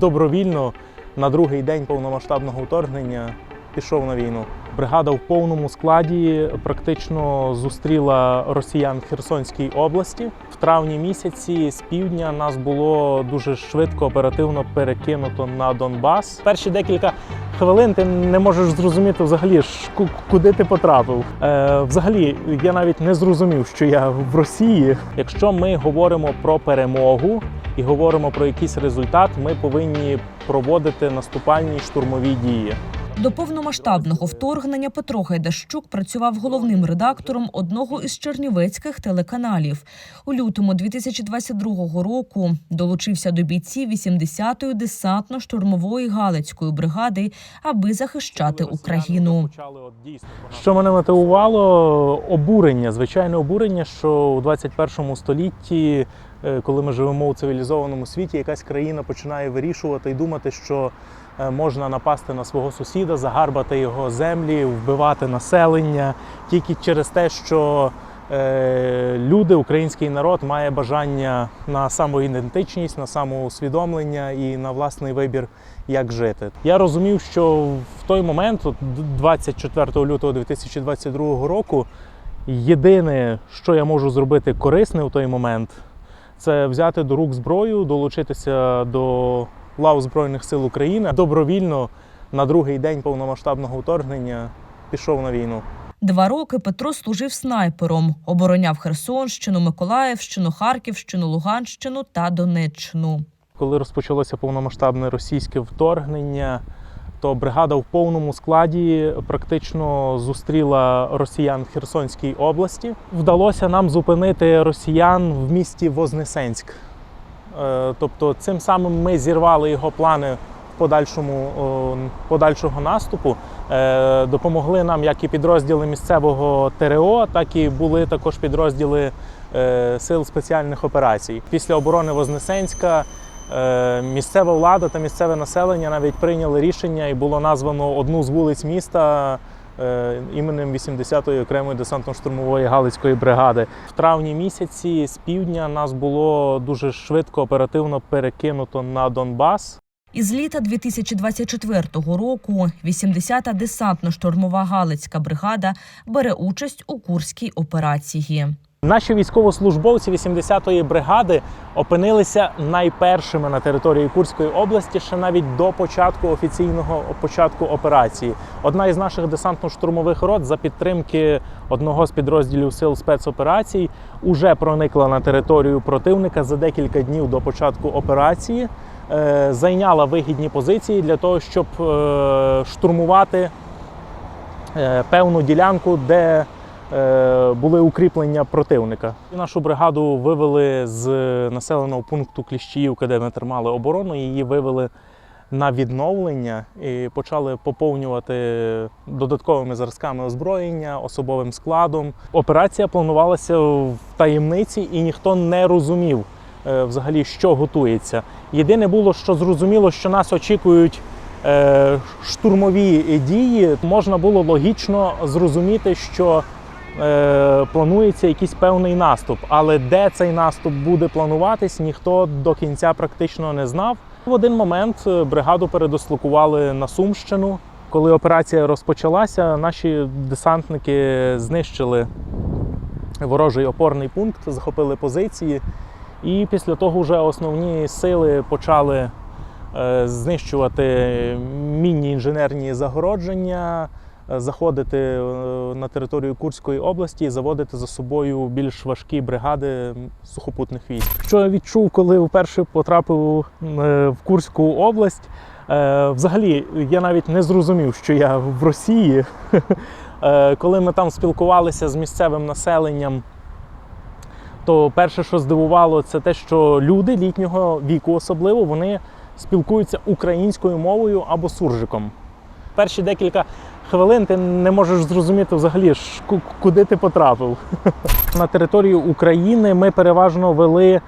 добровільно на другий день повномасштабного вторгнення пішов на війну. Бригада в повному складі практично зустріла росіян в Херсонській області. В травні місяці з півдня нас було дуже швидко оперативно перекинуто на Донбас. Перші декілька хвилин ти не можеш зрозуміти взагалі куди ти потрапив. Е, взагалі, я навіть не зрозумів, що я в Росії. Якщо ми говоримо про перемогу і говоримо про якийсь результат, ми повинні проводити наступальні штурмові дії. До повномасштабного вторгнення Петро Гайдащук працював головним редактором одного із чернівецьких телеканалів. У лютому 2022 року долучився до бійців 80-ї десантно-штурмової галицької бригади, аби захищати Україну. Що мене мотивувало? Обурення, звичайне обурення, що у 21 столітті, коли ми живемо у цивілізованому світі, якась країна починає вирішувати і думати, що е, можна напасти на свого сусіда, загарбати його землі, вбивати населення тільки через те, що е, люди, український народ має бажання на самоідентичність, на самоусвідомлення і на власний вибір, як жити. Я розумів, що в той момент, от 24 лютого 2022 року, єдине, що я можу зробити корисне у той момент, це взяти до рук зброю, долучитися до лав Збройних сил України добровільно на другий день повномасштабного вторгнення пішов на війну. Два роки Петро служив снайпером, обороняв Херсонщину, Миколаївщину, Харківщину, Луганщину та Донеччину. Коли розпочалося повномасштабне російське вторгнення, то бригада в повному складі практично зустріла росіян в Херсонській області. Вдалося нам зупинити росіян в місті Вознесенськ. Е, Тобто, цим самим ми зірвали його плани подальшому подальшого наступу. Е, Допомогли нам як і підрозділи місцевого ТРО, так і були також підрозділи е, сил спеціальних операцій. Після оборони Вознесенська місцева влада та місцеве населення навіть прийняли рішення і було названо одну з вулиць міста е, іменем 80-ї окремої десантно-штурмової Галицької бригади. В травні місяці з півдня нас було дуже швидко оперативно перекинуто на Донбас. Із літа 2024 року 80-та десантно-штурмова Галицька бригада бере участь у Курській операції. Наші військовослужбовці 80-ї бригади опинилися найпершими на території Курської області ще навіть до початку офіційного початку операції. Одна із наших десантно-штурмових рот за підтримки одного з підрозділів сил спецоперацій уже проникла на територію противника за декілька днів до початку операції, е, зайняла вигідні позиції для того, щоб е, штурмувати е, певну ділянку, де були укріплення противника. Нашу бригаду вивели з населеного пункту Кліщіївка, де ми тримали оборону. Її вивели на відновлення і почали поповнювати додатковими зразками озброєння, особовим складом. Операція планувалася в таємниці, і ніхто не розумів е, взагалі, що готується. Єдине було, що зрозуміло, що нас очікують е, штурмові дії. Можна було логічно зрозуміти, що е, планується якийсь певний наступ. Але де цей наступ буде плануватись, ніхто до кінця практично не знав. В один момент е, бригаду передислокували на Сумщину. Коли операція розпочалася, наші десантники знищили ворожий опорний пункт, захопили позиції. І після того вже основні сили почали е, знищувати мінні інженерні загородження, заходити е, на територію Курської області і заводити за собою більш важкі бригади сухопутних військ. Що я відчув, коли вперше потрапив е, в Курську область, е, взагалі я навіть не зрозумів, що я в Росії. Е, Коли ми там спілкувалися з місцевим населенням, то перше, що здивувало, це те, що люди літнього віку особливо вони спілкуються українською мовою або суржиком. Перші декілька хвилин ти не можеш зрозуміти взагалі, куди ти потрапив. На територію України ми переважно вели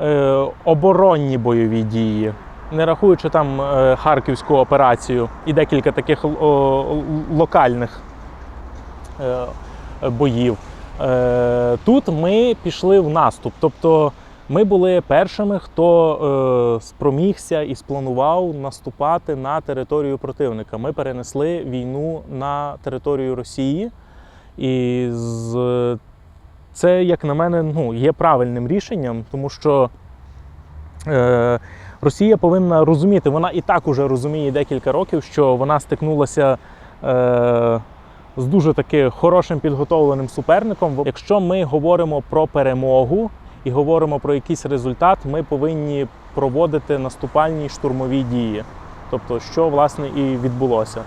е, оборонні бойові дії, не рахуючи там е, харківську операцію і декілька таких о, локальних е, боїв. Е, Тут ми пішли в наступ. Тобто Ми були першими, хто е, спромігся і спланував наступати на територію противника. Ми перенесли війну на територію Росії, і з, це, як на мене, ну, є правильним рішенням, тому що е, Росія повинна розуміти, вона і так уже розуміє декілька років, що вона стикнулася. Е, з дуже таки хорошим підготовленим суперником. Якщо ми говоримо про перемогу і говоримо про якийсь результат, ми повинні проводити наступальні штурмові дії. Тобто, що власне і відбулося.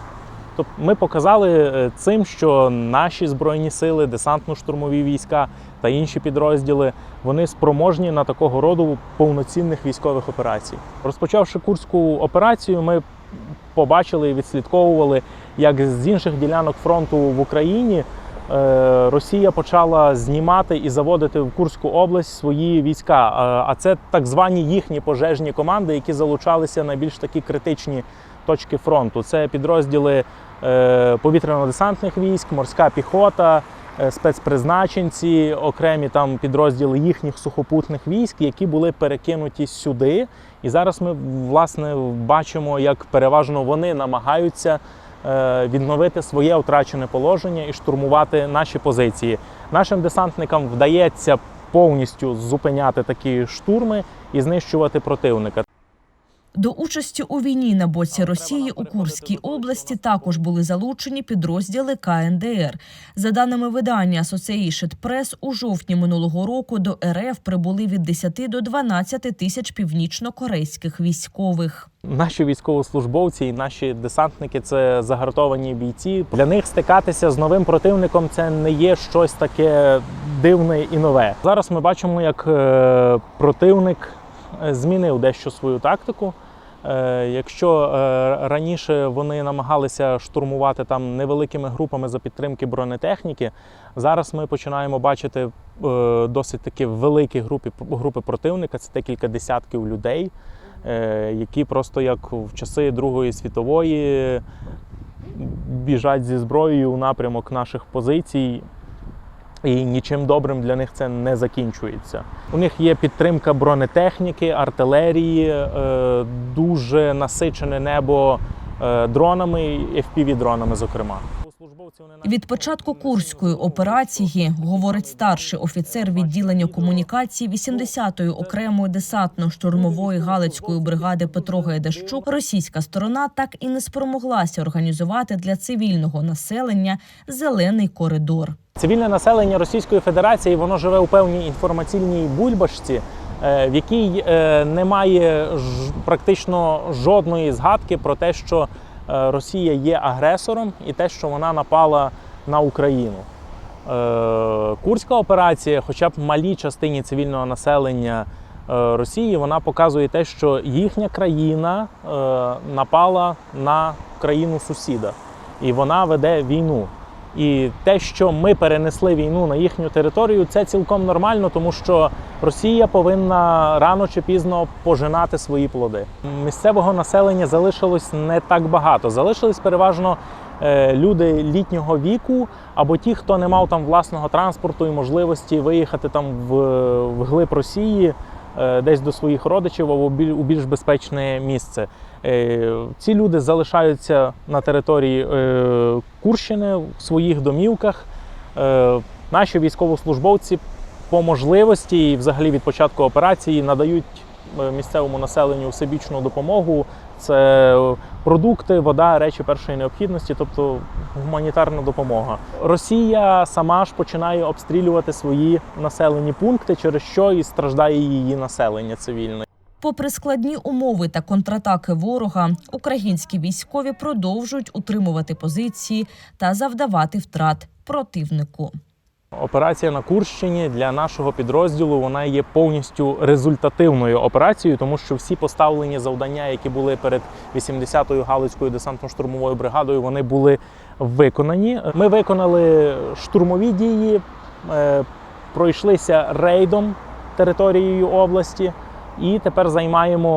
Тобто ми показали е, цим, що наші збройні сили, десантно-штурмові війська та інші підрозділи вони спроможні на такого роду повноцінних військових операцій. Розпочавши курську операцію, ми побачили і відслідковували, як з інших ділянок фронту в Україні Росія почала знімати і заводити в Курську область свої війська. Е, А це так звані їхні пожежні команди, які залучалися на більш такі критичні точки фронту. Це підрозділи е, повітряно-десантних військ, морська піхота, е, спецпризначенці, окремі там підрозділи їхніх сухопутних військ, які були перекинуті сюди. І зараз ми власне бачимо, як переважно вони намагаються е, відновити своє втрачене положення і штурмувати наші позиції. Нашим десантникам вдається повністю зупиняти такі штурми і знищувати противника. До участі у війні на боці Росії у Курській області також були залучені підрозділи КНДР. За даними видання Associated Press, у жовтні минулого року до РФ прибули від 10 до 12 тисяч північно-корейських військових. Наші військовослужбовці і наші десантники це загартовані бійці. Для них стикатися з новим противником це не є щось таке дивне і нове. Зараз ми бачимо, як е, противник змінив дещо свою тактику. Е, Якщо е, раніше вони намагалися штурмувати там невеликими групами за підтримки бронетехніки, зараз ми починаємо бачити е, досить такі великі групи, групи противника, це декілька десятків людей, е, які просто як в часи Другої світової біжать зі зброєю у напрямок наших позицій. І нічим добрим для них це не закінчується. У них є підтримка бронетехніки, артилерії, е, дуже насичене небо е, дронами, fpv дронами зокрема. Від початку курської операції, говорить старший офіцер відділення комунікації 80-ї окремої десантно-штурмової галицької бригади Петро Гайдащук, російська сторона так і не спромоглася організувати для цивільного населення зелений коридор. Цивільне населення Російської Федерації воно живе у певній інформаційній бульбашці, е, в якій е, немає практично жодної згадки про те, що е, Росія є агресором і те, що вона напала на Україну. Курська операція, хоча б малій частині цивільного населення Росії, вона показує те, що їхня країна напала на країну сусіда, і вона веде війну. І те, що ми перенесли війну на їхню територію, це цілком нормально, тому що Росія повинна рано чи пізно пожинати свої плоди. Місцевого населення залишилось не так багато. Залишились переважно е, люди літнього віку або ті, хто не мав там власного транспорту і можливості виїхати там в, в глиб Росії. е, Десь до своїх родичів або у більш безпечне місце. Е, Ці люди залишаються на території е, Курщини в своїх домівках. Е, Наші військовослужбовці по можливості і взагалі від початку операції надають місцевому населенню всебічну допомогу. Це продукти, вода, речі першої необхідності, тобто гуманітарна допомога. Росія сама ж починає обстрілювати свої населені пункти, через що і страждає її населення цивільне. Попри складні умови та контратаки ворога, українські військові продовжують утримувати позиції та завдавати втрат противнику. Операція на Курщині для нашого підрозділу вона є повністю результативною операцією, тому що всі поставлені завдання, які були перед 80-ю Галицькою десантно-штурмовою бригадою, вони були виконані. Ми виконали штурмові дії, е, пройшлися рейдом територією області. І тепер займаємо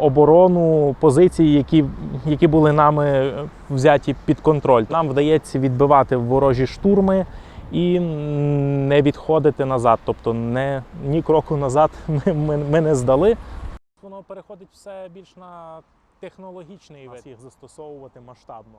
оборону позицій, які, які були нами взяті під контроль. Нам вдається відбивати ворожі штурми і не відходити назад. Тобто не, ні кроку назад ми, ми, ми не здали. Воно переходить все більш на технологічний вид їх застосовувати масштабно.